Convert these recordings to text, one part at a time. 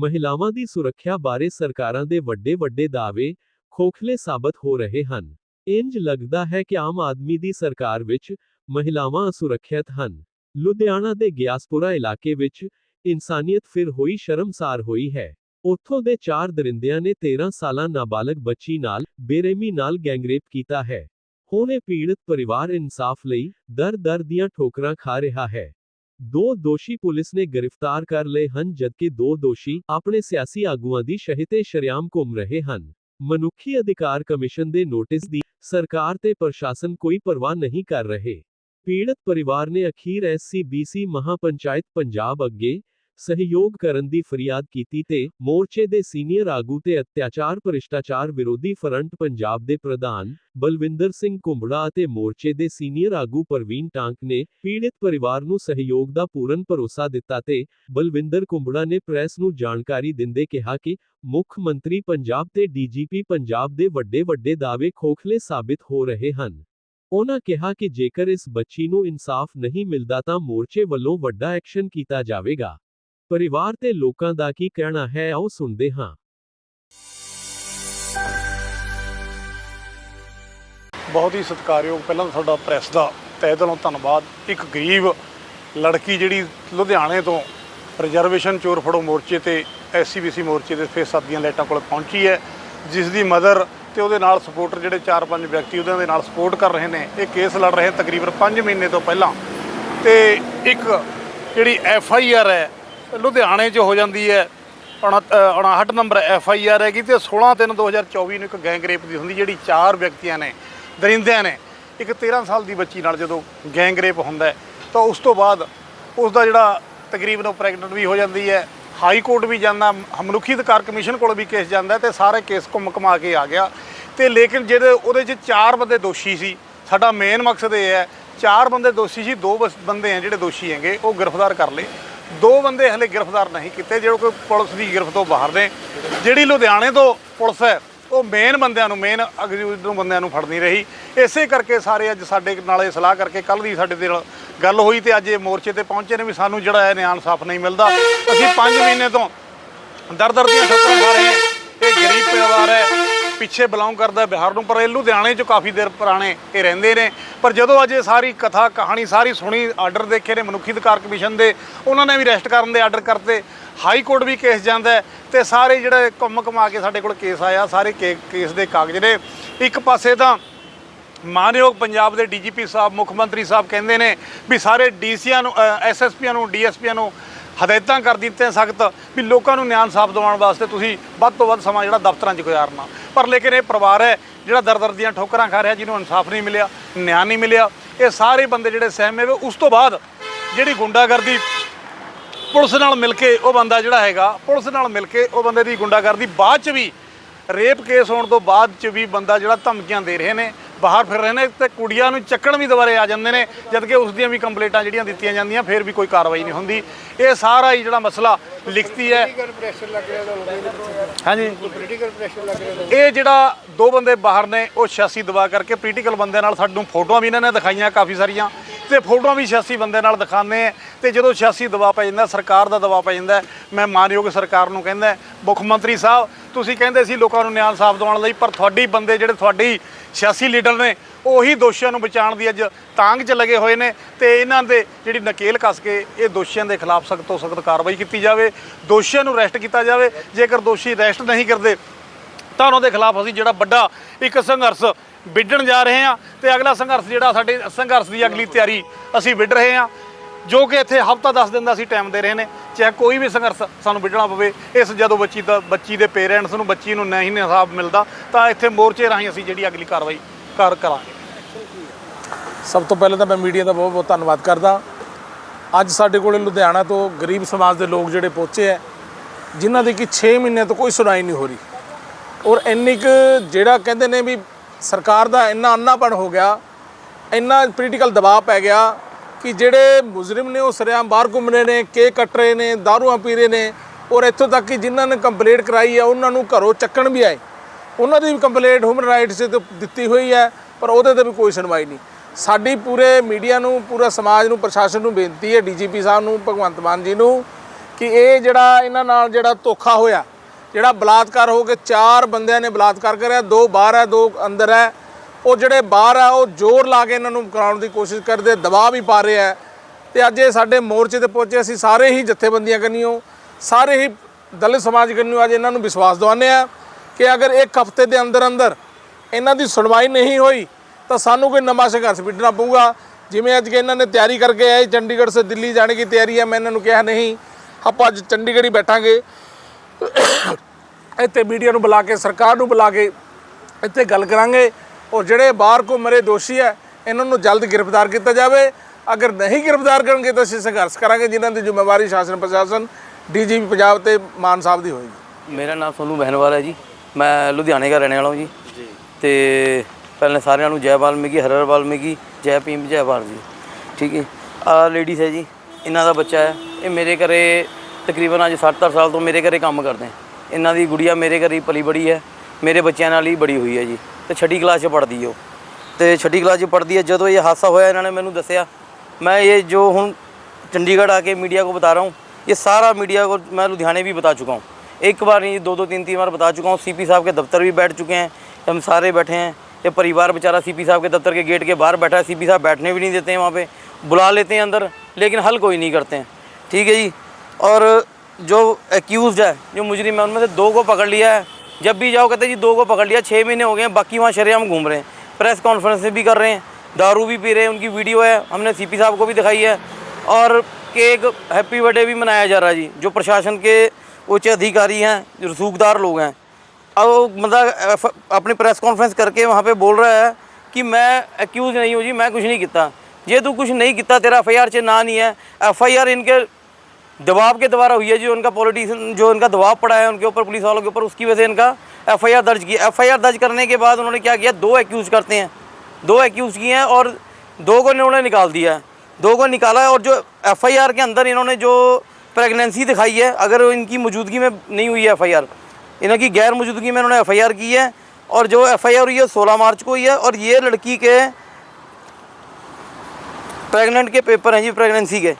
ਮਹਿਲਾਵਾਂ ਦੀ ਸੁਰੱਖਿਆ ਬਾਰੇ ਸਰਕਾਰਾਂ ਦੇ ਵੱਡੇ ਵੱਡੇ ਦਾਅਵੇ ਖੋਖਲੇ ਸਾਬਤ ਹੋ ਰਹੇ ਹਨ। ਇੰਜ ਲੱਗਦਾ ਹੈ ਕਿ ਆਮ ਆਦਮੀ ਦੀ ਸਰਕਾਰ ਵਿੱਚ ਮਹਿਲਾਵਾਂ ਅਸੁਰੱਖਿਅਤ ਹਨ। ਲੁਧਿਆਣਾ ਦੇ ਗਿਆਸਪੁਰਾ ਇਲਾਕੇ ਵਿੱਚ ਇਨਸਾਨੀਅਤ ਫਿਰ ਹੋਈ ਸ਼ਰਮਸਾਰ ਹੋਈ ਹੈ। ਉੱਥੋਂ ਦੇ ਚਾਰ ਦਰਿੰਦਿਆਂ ਨੇ 13 ਸਾਲਾਂ ਨਾਬਾਲਗ ਬੱਚੀ ਨਾਲ ਬੇਰਹਿਮੀ ਨਾਲ ਗੈਂਗਰੇਪ ਕੀਤਾ ਹੈ। ਹੁਣ ਇਹ ਪੀੜਤ ਪਰਿਵਾਰ ਇਨਸਾਫ ਲਈ ਦਰ-ਦਰ ਦੀਆਂ ਠੋਕਰਾਂ ਖਾ ਰਿਹਾ ਹੈ। ਦੋ ਦੋਸ਼ੀ ਪੁਲਿਸ ਨੇ ਗ੍ਰਿਫਤਾਰ ਕਰ ਲਏ ਹਨ ਜਦਕਿ ਦੋ ਦੋਸ਼ੀ ਆਪਣੇ ਸਿਆਸੀ ਆਗੂਆਂ ਦੀ ਸ਼ਹਿਤੇ ਸ਼ਰਿਆਮ ਘੁੰਮ ਰਹੇ ਹਨ। ਮਨੁੱਖੀ ਅਧਿਕਾਰ ਕਮਿਸ਼ਨ ਦੇ ਨੋਟਿਸ ਦੀ ਸਰਕਾਰ ਤੇ ਪ੍ਰਸ਼ਾਸਨ ਕੋਈ ਪਰਵਾਹ ਨਹੀਂ ਕਰ ਰਹੇ। ਪੀੜਤ ਪਰਿਵਾਰ ਨੇ ਅਖੀਰ ਐਸਸੀਬੀਸੀ ਮਹਾਪੰਚਾਇਤ ਪੰਜਾਬ ਅੱਗੇ ਸਹਿਯੋਗ ਕਰਨ ਦੀ ਫਰਿਆਦ ਕੀਤੀ ਤੇ ਮੋਰਚੇ ਦੇ ਸੀਨੀਅਰ ਆਗੂ ਤੇ ਅਤਿਆਚਾਰ ਭ੍ਰਿਸ਼ਟਾਚਾਰ ਵਿਰੋਧੀ ਫਰੰਟ ਪੰਜਾਬ ਦੇ ਪ੍ਰਧਾਨ ਬਲਵਿੰਦਰ ਸਿੰਘ ਕੁੰਬੜਾ ਅਤੇ ਮੋਰਚੇ ਦੇ ਸੀਨੀਅਰ ਆਗੂ ਪ੍ਰਵੀਨ ਟਾਂਕ ਨੇ ਪੀੜਤ ਪਰਿਵਾਰ ਨੂੰ ਸਹਿਯੋਗ ਦਾ ਪੂਰਨ ਭਰੋਸਾ ਦਿੱਤਾ ਤੇ ਬਲਵਿੰਦਰ ਕੁੰਬੜਾ ਨੇ ਪ੍ਰੈਸ ਨੂੰ ਜਾਣਕਾਰੀ ਦਿੰਦੇ ਕਿਹਾ ਕਿ ਮੁੱਖ ਮੰਤਰੀ ਪੰਜਾਬ ਤੇ ਡੀਜੀਪੀ ਪੰਜਾਬ ਦੇ ਵੱਡੇ ਵੱਡੇ ਦਾਅਵੇ ਖੋਖਲੇ ਸਾਬਿਤ ਹੋ ਰਹੇ ਹਨ। ਉਹਨਾਂ ਕਿਹਾ ਕਿ ਜੇਕਰ ਇਸ ਬੱਚੀ ਨੂੰ ਇਨਸਾਫ ਨਹੀਂ ਮਿਲਦਾ ਤਾਂ ਮੋਰਚੇ ਵੱਲੋਂ ਵੱਡਾ ਐਕਸ਼ਨ ਕੀਤਾ ਜਾਵੇਗਾ। ਪਰਿਵਾਰ ਤੇ ਲੋਕਾਂ ਦਾ ਕੀ ਕਹਿਣਾ ਹੈ, ਆਓ ਸੁਣਦੇ ਹਾਂ। ਬਹੁਤ ਹੀ ਸਤਿਕਾਰਯੋਗ ਪਹਿਲਾਂ ਤਾਂ ਤੁਹਾਡਾ ਪ੍ਰੈਸ ਦਾ ਤਹਿ ਦਿਲੋਂ ਧੰਨਵਾਦ। ਇੱਕ ਗਰੀਬ ਲੜਕੀ ਜਿਹੜੀ ਲੁਧਿਆਣੇ ਤੋਂ ਰਿਜ਼ਰਵੇਸ਼ਨ ਚੋਰ ਫੜੋ ਮੋਰਚੇ ਤੇ ਐਸਸੀਬੀਸੀ ਮੋਰਚੇ ਦੇ ਫੇਸ ਦੀਆਂ ਲਾਈਟਾਂ ਕੋਲ ਪਹੁੰਚੀ ਹੈ ਜਿਸ ਦੀ ਮਦਰ ਤੇ ਉਹਦੇ ਨਾਲ ਸਪੋਰਟਰ ਜਿਹੜੇ 4-5 ਵਿਅਕਤੀ ਉਹਨਾਂ ਦੇ ਨਾਲ ਸਪੋਰਟ ਕਰ ਰਹੇ ਨੇ। ਇਹ ਕੇਸ ਲੜ ਰਹੇ ਤਕਰੀਬਨ 5 ਮਹੀਨੇ ਤੋਂ ਪਹਿਲਾਂ। ਤੇ ਇੱਕ ਜਿਹੜੀ ਐਫ ਆਈ ਆਰ ਹੈ ਲੁਧਿਆਣੇ 'ਚ ਹੋ ਜਾਂਦੀ ਹੈ। 59 ਨੰਬਰ ਐਫ ਆਈ ਆਰ ਹੈਗੀ ਤੇ 16 3 2024 ਨੂੰ ਇੱਕ ਗੈਂਗ ਰੇਪ ਦੀ ਹੁੰਦੀ, ਜਿਹੜੀ ਚਾਰ ਵਿਅਕਤੀਆਂ ਨੇ, ਦਰਿੰਦਿਆਂ ਨੇ, ਇੱਕ 13 ਸਾਲ ਦੀ ਬੱਚੀ ਨਾਲ ਜਦੋਂ ਗੈਂਗ ਰੇਪ ਹੁੰਦਾ ਤਾਂ ਉਸ ਤੋਂ ਬਾਅਦ ਉਸ ਦਾ ਜਿਹੜਾ ਤਕਰੀਬਨ ਉਹ ਪ੍ਰੈਗਨੈਂਟ ਵੀ ਹੋ ਜਾਂਦੀ ਹੈ। ਹਾਈ ਕੋਰਟ ਵੀ ਜਾਂਦਾ ਮਨੁੱਖੀ ਅਧਿਕਾਰ ਕਮਿਸ਼ਨ ਕੋਲ ਵੀ ਕੇਸ ਜਾਂਦਾ ਹੈ ਤੇ ਸਾਰੇ ਕੇਸ ਘੁੰਮ ਘਮਾ ਕੇ ਆ ਗਿਆ। ਤੇ ਲੇਕਿਨ ਜਿਹੜੇ ਉਹਦੇ 'ਚ ਚਾਰ ਬੰਦੇ ਦੋਸ਼ੀ ਸੀ, ਸਾਡਾ ਮੇਨ ਮਕਸਦ ਇਹ ਹੈ, ਚਾਰ ਬੰਦੇ ਦੋਸ਼ੀ ਸੀ, ਦੋ ਬਸ ਬੰਦੇ ਆ ਜਿਹੜੇ ਦੋਸ਼ੀ ਹੈਗੇ, ਉਹ ਗ੍ਰਿਫਤਾਰ ਕਰ ਲਏ। ਦੋ ਬੰਦੇ ਹਲੇ ਗ੍ਰਿਫਤਾਰ ਨਹੀਂ ਕੀਤੇ, ਜਿਹੜੇ ਕੋਈ ਪੁਲਿਸ ਦੀ ਗ੍ਰਿਫਤ ਤੋਂ ਬਾਹਰ ਨੇ। ਜਿਹੜੀ ਲੁਧਿਆਣੇ ਤੋਂ ਪੁਲਿਸ ਹੈ, ਉਹ ਮੇਨ ਬੰਦਿਆਂ ਨੂੰ ਮੇਨ ਅਗਜੂਟ ਨੂੰ ਬੰਦਿਆਂ ਨੂੰ ਫੜ ਨਹੀਂ ਰਹੀ। ਇਸੇ ਕਰਕੇ ਸਾਰੇ ਅੱਜ ਸਾਡੇ ਨਾਲ ਇਹ ਸਲਾਹ ਕਰਕੇ ਕੱਲ ਦੀ ਸਾਡੇ ਦੇ ਨਾਲ ਗੱਲ ਹੋਈ ਤੇ ਅੱਜ ਇਹ ਮੋਰਚੇ ਤੇ ਪਹੁੰਚੇ ਨੇ ਵੀ ਸਾਨੂੰ ਜਿਹੜਾ ਹੈ ਨਿਆਂ ਇਨਸਾਫ ਨਹੀਂ ਮਿਲਦਾ। ਅਸੀਂ 5 ਮਹੀਨੇ ਤੋਂ ਦਰ ਦਰ ਦੀਆਂ ਠੋਕਰਾਂ ਖਾ ਰਹੇ ਹਾਂ। ਇਹ ਗਰੀਬ ਪਰਿਵਾਰ ਹੈ। ਪਿੱਛੇ ਬਿਲੋਂਗ ਕਰਦਾ ਬਿਹਾਰ ਨੂੰ, ਪਰ ਇਹ ਲੁਧਿਆਣੇ 'ਚ ਕਾਫੀ ਦੇਰ ਪੁਰਾਣੇ ਇਹ ਰਹਿੰਦੇ ਨੇ। ਪਰ ਜਦੋਂ ਅੱਜ ਇਹ ਸਾਰੀ ਕਥਾ, ਕਹਾਣੀ, ਸਾਰੀ ਸੁਣੀ ਆਰਡਰ ਦੇਖੇ ਨੇ ਮਨੁੱਖੀ ਅਧਿਕਾਰ ਕਮਿਸ਼ਨ ਦੇ, ਉਹਨਾਂ ਨੇ ਵੀ ਅਰੈਸਟ ਕਰਨ ਦੇ ਆਰਡਰ ਕਰਤੇ। ਹਾਈ ਕੋਰਟ ਵੀ ਕੇਸ ਜਾਂਦਾ ਹੈ ਤੇ ਸਾਰੇ ਜਿਹੜੇ ਘੁੰਮ ਘਮਾ ਕੇ ਸਾਡੇ ਕੋਲ ਕੇਸ ਆਇਆ, ਸਾਰੇ ਕੇ- ਕੇਸ ਦੇ ਕਾਗਜ਼ ਨੇ। ਇੱਕ ਪਾਸੇ ਤਾਂ ਮਾਨਯੋਗ ਪੰਜਾਬ ਦੇ ਡੀਜੀਪੀ ਸਾਹਿਬ, ਮੁੱਖ ਮੰਤਰੀ ਸਾਹਿਬ ਕਹਿੰਦੇ ਨੇ ਵੀ ਸਾਰੇ ਡੀਸੀਆਂ ਨੂੰ ਐਸਐਸਪੀਆਂ ਨੂੰ ਡੀਐਸਪੀਆਂ ਨੂੰ ਹਦਾਇਤਾਂ ਕਰ ਦਿੱਤੀਆਂ ਸਖਤ ਵੀ ਲੋਕਾਂ ਨੂੰ ਨਿਆਂ ਸਾਫ਼ ਦਿਵਾਉਣ ਵਾਸਤੇ ਤੁਸੀਂ ਵੱਧ ਤੋਂ ਵੱਧ ਸਮਾਂ ਜਿਹੜਾ ਦਫ਼ਤਰਾਂ 'ਚ ਗੁਜ਼ਾਰਨਾ। ਪਰ ਲੇਕਿਨ ਇਹ ਪਰਿਵਾਰ ਹੈ ਜਿਹੜਾ ਦਰ ਦਰ ਦੀਆਂ ਠੋਕਰਾਂ ਖਾ ਰਿਹਾ, ਜਿਹਨੂੰ ਇਨਸਾਫ ਨਹੀਂ ਮਿਲਿਆ, ਨਿਆਂ ਨਹੀਂ ਮਿਲਿਆ। ਇਹ ਸਾਰੇ ਬੰਦੇ ਜਿਹੜੇ ਸਹਿਮੇ ਵੇ ਉਸ ਤੋਂ ਬਾਅਦ ਜਿਹੜੀ ਗੁੰਡਾਗਰਦੀ ਪੁਲਿਸ ਨਾਲ ਮਿਲ ਕੇ ਉਹ ਬੰਦਾ ਜਿਹੜਾ ਹੈਗਾ, ਪੁਲਿਸ ਨਾਲ ਮਿਲ ਕੇ ਉਹ ਬੰਦੇ ਦੀ ਗੁੰਡਾਗਰਦੀ ਬਾਅਦ ਚ ਵੀ, ਰੇਪ ਕੇਸ ਹੋਣ ਤੋਂ ਬਾਅਦ ਚ ਵੀ ਬੰਦਾ ਜਿਹੜਾ ਧਮਕੀਆਂ ਦੇ ਰਹੇ ਨੇ ਬਾਹਰ ਫਿਰ ਰਹੇ ਨੇ ਤੇ ਕੁੜੀਆਂ ਨੂੰ ਚੱਕਣ ਵੀ ਦੁਬਾਰੇ ਆ ਜਾਂਦੇ ਨੇ ਜਦਕਿ ਉਸ ਦੀਆਂ ਵੀ ਕੰਪਲੇਂਟਾਂ ਜਿਹੜੀਆਂ ਦਿੱਤੀਆਂ ਜਾਂਦੀਆਂ ਫਿਰ ਵੀ ਕੋਈ ਕਾਰਵਾਈ ਨਹੀਂ ਹੁੰਦੀ। ਇਹ ਸਾਰਾ ਹੀ ਜਿਹੜਾ ਮਸਲਾ ਲਿਖਤੀ ਹੈ। ਹਾਂਜੀ। ਇਹ ਜਿਹੜਾ ਦੋ ਬੰਦੇ ਬਾਹਰ ਨੇ ਉਹ 86 ਦਬਾ ਕਰਕੇ ਪੋਲੀਟੀਕਲ ਬੰਦੇ ਨਾਲ ਸਾਨੂੰ ਫੋਟੋਆਂ ਵੀ ਇਹਨਾਂ ਨੇ ਦਿਖਾਈਆਂ ਕਾਫੀ ਸਾਰੀਆਂ। ਤੇ ਫੋਟੋਆਂ ਵੀ 86 ਬੰਦੇ ਨਾਲ ਦਿਖਾਉਂਦੇ ਆ ਤੇ ਜਦੋਂ 86 ਦਬਾਅ ਪੈ ਜਾਂਦਾ, ਸਰਕਾਰ ਦਾ ਦਬਾਅ ਪੈ ਜਾਂਦਾ, ਮੈਂ ਮਾਨਯੋਗ ਸਰਕਾਰ ਨੂੰ ਕਹਿੰਦਾ, ਮੁੱਖ ਮੰਤਰੀ ਸਾਹਿਬ, ਤੁਸੀਂ ਕਹਿੰਦੇ ਸੀ ਲੋਕਾਂ ਨੂੰ ਨਿਆਂ ਸਾਫ਼ ਦਿਵਾਉਣ ਲਈ, ਪਰ ਤੁਹਾਡੀ ਬੰਦੇ ਜਿਹੜੇ ਤੁਹਾਡੀ 86 ਲੀਡਰ ਨੇ, ਉਹੀ ਦੋਸ਼ੀਆਂ ਨੂੰ ਬਚਾਉਣ ਦੀ ਅੱਜ ਤਾਂਗ 'ਚ ਲੱਗੇ ਹੋਏ ਨੇ ਤੇ ਇਹਨਾਂ ਦੇ ਜਿਹੜੀ ਨਕੇਲ ਕੱਸ ਕੇ ਇਹ ਦੋਸ਼ੀਆਂ ਦੇ ਖਿਲਾਫ ਸਖਤ ਤੋਂ ਸਖਤ ਕਾਰਵਾਈ ਕੀਤੀ ਜਾਵੇ, ਦੋਸ਼ੀਆਂ ਨੂੰ ਅਰੈਸਟ ਕੀਤਾ ਜਾਵੇ, ਜੇਕਰ ਦੋਸ਼ੀ ਅਰੈਸਟ ਨਹੀਂ ਕਰਦੇ, ਤਾਂ ਉਹਨਾਂ ਦੇ ਖਿਲਾਫ ਅਸੀਂ ਜਿਹੜਾ ਵੱਡਾ ਇੱਕ ਸੰਘਰਸ਼ ਵਿੱਢਣ ਜਾ ਰਹੇ ਹਾਂ ਤੇ ਅਗਲਾ ਸੰਘਰਸ਼ ਜਿਹੜਾ ਸਾਡੇ ਸੰਘਰਸ਼ ਦੀ ਅਗਲੀ ਤਿਆਰੀ ਅਸੀਂ ਵਿੱਢ ਰਹੇ ਹਾਂ, ਜੋ ਕਿ ਇੱਥੇ ਹਫਤਾ 10 ਦਿਨ ਦਾ ਅਸੀਂ ਟਾਈਮ ਦੇ ਰਹੇ ਨੇ, ਚਾਹੇ ਕੋਈ ਵੀ ਸੰਘਰਸ਼ ਸਾਨੂੰ ਵਿੱਢਣਾ ਪਵੇ, ਇਸ ਜਦੋਂ ਬੱਚੀ ਦਾ ਬੱਚੀ ਦੇ ਪੇਰੈਂਟਸ ਨੂੰ, ਬੱਚੀ ਨੂੰ ਨਹੀਂ ਇਨਸਾਫ ਮਿਲਦਾ, ਤਾਂ ਇੱਥੇ ਮੋਰਚੇ ਰਾਹੀਂ ਅਸੀਂ ਜਿਹੜੀ ਅਗਲੀ ਕਾਰਵਾਈ ਕਰ ਕਰਾਂਗੇ। ਸਭ ਤੋਂ ਪਹਿਲਾਂ ਤਾਂ ਮੈਂ ਮੀਡੀਆ ਦਾ ਬਹੁਤ ਬਹੁਤ ਧੰਨਵਾਦ ਕਰਦਾ। ਅੱਜ ਸਾਡੇ ਕੋਲੇ ਲੁਧਿਆਣਾ ਤੋਂ ਗਰੀਬ ਸਮਾਜ ਦੇ ਲੋਕ ਜਿਹੜੇ ਪਹੁੰਚੇ ਹੈ ਜਿਨ੍ਹਾਂ ਦੀ ਕਿ 6 ਮਹੀਨੇ ਤੋਂ ਕੋਈ ਸੁਣਾਈ ਨਹੀਂ ਹੋ ਰਹੀ। ਔਰ ਇੰਨੀ ਕੁ ਜਿਹੜਾ ਕਹਿੰਦੇ ਨੇ ਵੀ ਸਰਕਾਰ ਦਾ ਇੰਨਾ ਅੰਨਾਪਣ ਹੋ ਗਿਆ, ਇੰਨਾ ਪੋਲੀਟੀਕਲ ਦਬਾਅ ਪੈ ਗਿਆ ਕਿ ਜਿਹੜੇ ਮੁਜਰਮ ਨੇ ਉਹ ਸਰਿਆਮ ਬਾਹਰ ਘੁੰਮ ਰਹੇ ਨੇ, ਕੇਕ ਕੱਟ ਰਹੇ ਨੇ, ਦਾਰੂਆਂ ਪੀ ਰਹੇ ਨੇ, ਔਰ ਇੱਥੋਂ ਤੱਕ ਕਿ ਜਿਨ੍ਹਾਂ ਨੇ ਕੰਪਲੇਂਟ ਕਰਾਈ ਹੈ, ਉਹਨਾਂ ਨੂੰ ਘਰੋਂ ਚੱਕਣ ਵੀ ਆਏ। ਉਹਨਾਂ ਦੀ ਵੀ ਕੰਪਲੇਂਟ ਹਿਊਮਨ ਰਾਈਟਸ ਤੇ ਦਿੱਤੀ ਹੋਈ ਹੈ, ਪਰ ਉਹਦੇ ਤੇ ਵੀ ਕੋਈ ਸੁਣਵਾਈ ਨਹੀਂ। ਸਾਡੀ ਪੂਰੇ ਮੀਡੀਆ ਨੂੰ, ਪੂਰਾ ਸਮਾਜ ਨੂੰ, ਪ੍ਰਸ਼ਾਸਨ ਨੂੰ ਬੇਨਤੀ ਹੈ, ਡੀਜੀਪੀ ਸਾਹਿਬ ਨੂੰ, ਭਗਵੰਤ ਮਾਨ ਜੀ ਨੂੰ, ਕਿ ਇਹ ਜਿਹੜਾ ਇਹਨਾਂ ਨਾਲ ਜਿਹੜਾ ਧੋਖਾ ਹੋਇਆ ਜਿਹੜਾ ਬਲਾਤਕਾਰ ਹੋ ਕੇ ਚਾਰ ਬੰਦਿਆਂ ਨੇ ਬਲਾਤਕਾਰ ਕਰਿਆ, ਦੋ ਬਾਹਰ ਹੈ, ਦੋ ਅੰਦਰ ਹੈ। ਉਹ ਜਿਹੜੇ ਬਾਹਰ ਆ ਉਹ ਜ਼ੋਰ ਲਾ ਕੇ ਇਹਨਾਂ ਨੂੰ ਕਰਾਉਣ ਦੀ ਕੋਸ਼ਿਸ਼ ਕਰਦੇ, ਦਬਾਅ ਵੀ ਪਾ ਰਿਹਾ ਹੈ। ਤੇ ਅੱਜ ਇਹ ਸਾਡੇ ਮੋਰਚੇ ਤੇ ਪਹੁੰਚੇ, ਅਸੀਂ ਸਾਰੇ ਹੀ ਜਥੇਬੰਦੀਆਂ ਕਰਨੀਓ, ਸਾਰੇ ਹੀ ਦਲਿਤ ਸਮਾਜ ਕਰਨੀਓ, ਅੱਜ ਇਹਨਾਂ ਨੂੰ ਵਿਸ਼ਵਾਸ ਦਿਵਾਉਂਦੇ ਆ ਕਿ ਅਗਰ ਇੱਕ ਹਫ਼ਤੇ ਦੇ ਅੰਦਰ ਅੰਦਰ ਇਹਨਾਂ ਦੀ ਸੁਣਵਾਈ ਨਹੀਂ ਹੋਈ, ਤਾਂ ਸਾਨੂੰ ਕੋਈ ਨਵਾਂ ਸੰਘਰਸ਼ ਵਿੱਢਣਾ ਪਊਗਾ। ਜਿਵੇਂ ਅੱਜ ਕਿ ਇਹਨਾਂ ਨੇ ਤਿਆਰੀ ਕਰਕੇ ਆਏ, ਚੰਡੀਗੜ੍ਹ ਸੇ ਦਿੱਲੀ ਜਾਣੇ ਦੀ ਤਿਆਰੀ ਹੈ, ਮੈਂ ਇਹਨਾਂ ਨੂੰ ਕਿਹਾ ਨਹੀਂ, ਆਪਾਂ ਅੱਜ ਚੰਡੀਗੜ੍ਹ ਹੀ ਬੈਠਾਂਗੇ। ਇੱਥੇ ਮੀਡੀਆ ਨੂੰ ਬੁਲਾ ਕੇ ਸਰਕਾਰ ਨੂੰ ਬੁਲਾ ਕੇ ਇੱਥੇ ਗੱਲ ਕਰਾਂਗੇ। ਔਰ ਜਿਹੜੇ ਬਾਹਰ ਕੋ ਮਰੇ ਦੋਸ਼ੀ ਹੈ ਇਹਨਾਂ ਨੂੰ ਜਲਦ ਗ੍ਰਿਫਤਾਰ ਕੀਤਾ ਜਾਵੇ। ਅਗਰ ਨਹੀਂ ਗ੍ਰਿਫਤਾਰ ਕਰਨਗੇ ਤਾਂ ਅਸੀਂ ਸੰਘਰਸ਼ ਕਰਾਂਗੇ ਜਿਨ੍ਹਾਂ ਦੀ ਜ਼ਿੰਮੇਵਾਰੀ ਸ਼ਾਸਨ ਪ੍ਰਸ਼ਾਸਨ ਡੀਜੀਪੀ ਪੰਜਾਬ ਤੇ ਮਾਨ ਸਾਹਿਬ ਦੀ ਹੋਏਗੀ। ਮੇਰਾ ਨਾਮ ਸੋਨੂ ਬਹਿਨਵਾਲ ਹੈ ਜੀ। ਮੈਂ ਲੁਧਿਆਣੇ ਦਾ ਰਹਿਣ ਵਾਲਾ ਹਾਂ ਜੀ। ਜੀ। ਤੇ ਪਹਿਲਾਂ ਸਾਰਿਆਂ ਨੂੰ ਜੈ ਵਾਲਮੀਕੀ ਹਰਰ ਵਾਲਮੀਕੀ ਜੈ ਭੀਮ ਜੈ ਭਾਰਤ ਜੀ। ਠੀਕ ਹੈ। ਆ ਲੇਡੀਜ਼ ਹੈ ਜੀ ਇਹਨਾਂ ਦਾ ਬੱਚਾ ਹੈ। ਇਹ ਮੇਰੇ ਘਰੇ ਤਕਰੀਬਨ ਅੱਜ 70 ਸਾਲ ਤੋਂ ਮੇਰੇ ਘਰੇ ਕੰਮ ਕਰਦੇ ਇਹਨਾਂ ਦੀ ਗੁੜੀਆ ਮੇਰੇ ਘਰੇ ਹੀ ਪਲੀ ਬੜੀ ਹੈ ਮੇਰੇ ਬੱਚਿਆਂ ਨਾਲ ਹੀ ਬੜੀ ਹੋਈ ਹੈ ਜੀ ਤੇ ਛੱਡੀ ਕਲਾਸ 'ਚ ਪੜਦੀ ਉਹ ਤੇ ਛੱਡੀ ਕਲਾਸ 'ਚ ਪੜਦੀ ਹੈ ਜਦੋਂ ਇਹ ਹਾਦਸਾ ਹੋਇਆ ਇਹਨਾਂ ਨੇ ਮੈਨੂੰ ਦੱਸਿਆ ਮੈਂ ਇਹ ਜੋ ਹੁਣ ਚੰਡੀਗੜ੍ਹ ਆ ਕੇ ਮੀਡੀਆ ਕੋ ਬਤਾ ਰਹਾ ਹੂੰ ਇਹ ਸਾਰਾ मीडिया को मैं लुधियाने भी बता चुका हूँ एक बार नहीं दो दो तीन तीन बार बता चुका हूँ सीपी साहब के दफ्तर भी बैठ चुके हैं हम सारे बैठे हैं ये परिवार बेचारा सीपी साहब के दफ्तर के गेट के बाहर बैठा है सीपी साहब बैठने भी नहीं देते हैं वहाँ पर बुला लेते हैं अंदर लेकिन हल कोई नहीं करते हैं ठीक है जी और जो एक्यूज़ है, जो मुजरिम है, उनमें से दो को पकड़ लिया है। जब भी जाओ, कहते जी, दो को पकड़ लिया छः महीने हो गए हैं, बाकी वहाँ शरेआम घूम रहे हैं। प्रेस कॉन्फ्रेंस भी कर रहे हैं, दारू भी पी रहे हैं, उनकी वीडियो है, हमने सीपी साहब को भी दिखाई है। और केक हैप्पी बर्थडे भी मनाया जा रहा है जी, जो प्रशासन के उच्च अधिकारी हैं रसूखदार लोग हैं। अब मतलब अपनी प्रेस कॉन्फ्रेंस करके वहाँ पे बोल रहा है कि मैं एक्यूज़ नहीं हूँ जी, मैं कुछ नहीं किया। ये तू कुछ नहीं किया, तेरा एफ़ आई आर च ना नहीं है। एफ़ आई आर इनके दबाव के द्वारा हुई है जो, उनका पॉलिटिशियन जो उनका दबाव पड़ा है, उनके ऊपर पुलिस वालों के ऊपर, उसकी वजह से इनका एफ़ आई आर दर्ज किया। एफ़ आई आर दर्ज करने के बाद उन्होंने क्या किया? दो एक्यूज़ करते हैं। दो एक्यूज़ किए हैं और दो को इन्होंने निकाल दिया है। दो को निकाला है और जो एफ़ आई आर के अंदर इन्होंने जो प्रेगनेंसी दिखाई है, अगर इनकी मौजूदगी में नहीं हुई है एफ़ आई इनकी गैर मौजूदगी में इन्होंने एफ़ की है और जो एफ़ आई हुई है, सोलह मार्च को हुई है और ये लड़की के प्रेग्नेंट के पेपर हैं जी प्रेगनेंसी के।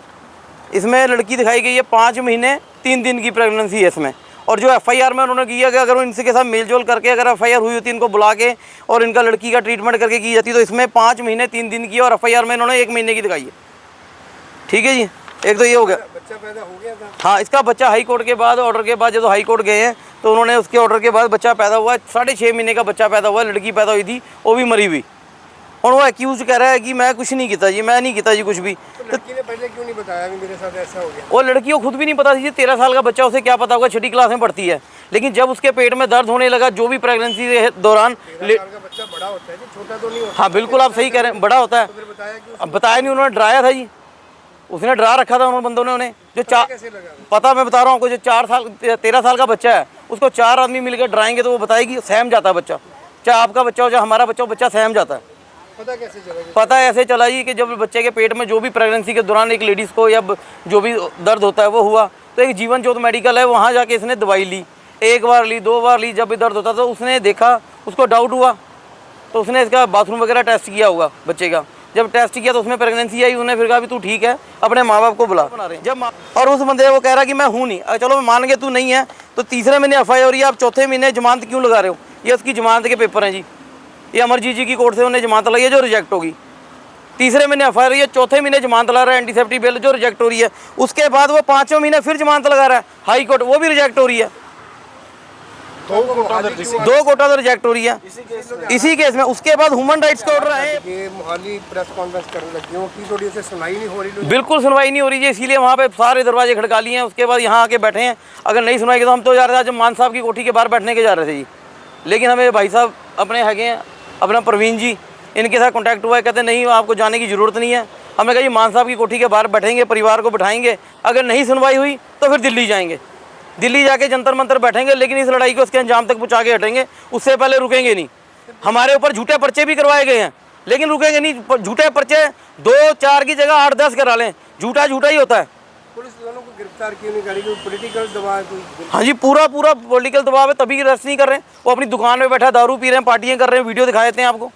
इसमें लड़की दिखाई गई है पाँच महीने तीन दिन की प्रेगनेंसी है इसमें। और जो एफआईआर में उन्होंने किया कि अगर इनसे के साथ मेलजोल करके अगर एफआईआर हुई होती इनको बुला के और इनका लड़की का ट्रीटमेंट करके की जाती तो इसमें पाँच महीने तीन दिन की और एफआईआर में इन्होंने एक महीने की दिखाई है। ठीक है जी? एक तो ये हो गया। बच्चा पैदा हो गया था। हाँ इसका बच्चा हाई कोर्ट के बाद ऑर्डर के बाद जब हाई कोर्ट गए हैं तो उन्होंने उसके ऑर्डर के बाद बच्चा पैदा हुआ साढ़े छः महीने का बच्चा पैदा हुआ लड़की पैदा हुई थी वो भी मरी हुई। और वो एक्यूज कह रहा है कि मैं कुछ नहीं किया जी मैं नहीं किया जी कुछ भी। तो लड़की ने पहले क्यों नहीं बताया कि मेरे साथ ऐसा हो गया? वो लड़की को खुद भी नहीं पता थी तेरह साल का बच्चा उसे क्या पता होगा छठी क्लास में पढ़ती है। लेकिन जब उसके पेट में दर्द होने लगा जो भी प्रेगनेंसी के दौरान ले- साल का बच्चा बड़ा होता है छोटा तो नहीं हाँ बिल्कुल आप सही कह रहे हैं बड़ा होता है। बताया अब बताया नहीं उन्होंने डराया था जी। उसने डरा रखा था उन्होंने बंदों ने उन्हें। जो चार पता मैं बता रहा हूँ आपको जो चार साल तेरह साल का बच्चा है उसको चार आदमी मिलकर डराएँगे तो वो बताएगी सहम जाता है बच्चा। चाहे आपका बच्चा हो चाहे हमारा बच्चा हो बच्चा सहम जाता है। पता कैसे चला पता ऐसे चला जी कि जब बच्चे के पेट में जो भी प्रेगनेंसी के दौरान एक लेडीज़ को या जो भी दर्द होता है वो हुआ तो एक जीवन ज्योत मेडिकल है वहाँ जाके इसने दवाई ली। एक बार ली दो बार ली जब भी दर्द होता तो उसने देखा उसको डाउट हुआ। तो उसने इसका बाथरूम वगैरह टेस्ट किया होगा बच्चे का। जब टेस्ट किया तो उसमें प्रेगनेंसी आई उसने फिर कहा तू ठीक है अपने माँ बाप को बुला। जब और उस बंदे वो कह रहा कि मैं हूँ नहीं। अगर चलो मैं मान के तू नहीं है तो तीसरे महीने एफ़ आई आप चौथे महीने जमानत क्यों लगा रहे हो? ये उसकी जमानत के पेपर हैं जी। ये अमरजीत जी की कोर्ट से उन्हें जमानत लाई है जो रिजेक्ट होगी। तीसरे महीने एफ़ आई है चौथे महीने जमानत लगा रहा है एंटीसेप्टी बिल जो रिजेक्ट हो रही है। उसके बाद वो पाँचों महीने फिर जमानत लगा रहा है। हाई कोर्ट वो भी रिजेक्ट हो रही है। दो कोटा तो रिजेक्ट हो। रही है। इसी केस में, उसके बाद ह्यूमन राइट्स का ऑर्डर है बिल्कुल सुनवाई नहीं हो रही है इसीलिए वहाँ पे सारे दरवाजे खड़का लिए हैं उसके बाद यहाँ आके बैठे हैं। अगर नहीं सुनाएगी तो हम तो जा रहे थे आज मान साहब की कोठी के बाहर बैठने के जा रहे थे जी। लेकिन हमें भाई साहब अपने हैगे हैं अपना प्रवीण जी, इनके साथ कॉन्टैक्ट हुआ है, कहते नहीं, आपको जाने की ज़रूरत नहीं है। हमने कहा, जी, मान साहब की कोठी के बाहर बैठेंगे, परिवार को बैठाएँगे। अगर नहीं सुनवाई हुई तो फिर दिल्ली जाएँगे। दिल्ली जाके जंतर मंतर बैठेंगे, लेकिन इस लड़ाई को उसके अंजाम तक पहुँचा के हटेंगे। उससे पहले रुकेंगे नहीं। हमारे ऊपर झूठे पर्चे भी करवाए गए हैं, लेकिन रुकेंगे नहीं। झूठे पर्चे दो, चार की जगह आठ, दस करा लें। झूठा झूठा ही होता है। पुलिस वालों को गिरफ्तार क्यों नहीं करी क्योंकि पोलिटिकल दबाव है कोई हाँ जी पूरा पूरा पॉलिटिकल दबाव है तभी अरेस्ट नहीं कर रहे हैं वो अपनी दुकान में बैठा दारू पी रहे हैं पार्टियां कर रहे हैं वीडियो दिखा देते हैं आपको